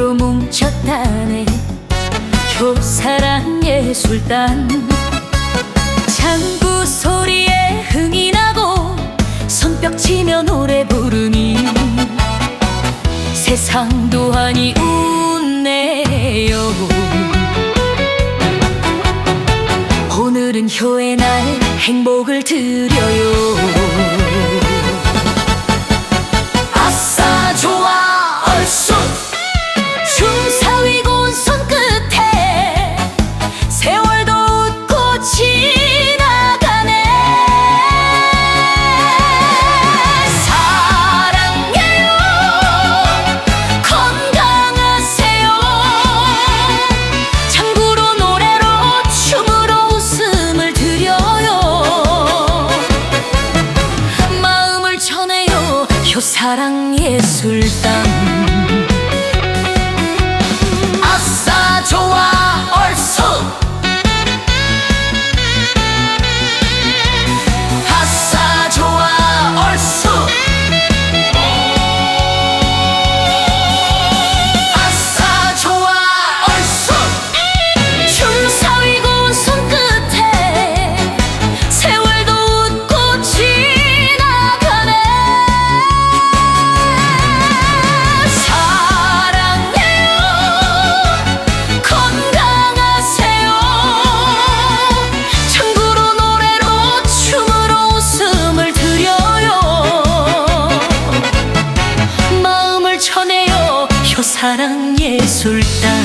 밭으로 뭉쳤다네. 교사랑 예술단. 창구 소리에 흥이 나고 손뼉 치며 노래 부르니. 세상도 아니 웃네요. 오늘은 효의 날 행복을 드려요. 효사랑 예술단 사랑 예술단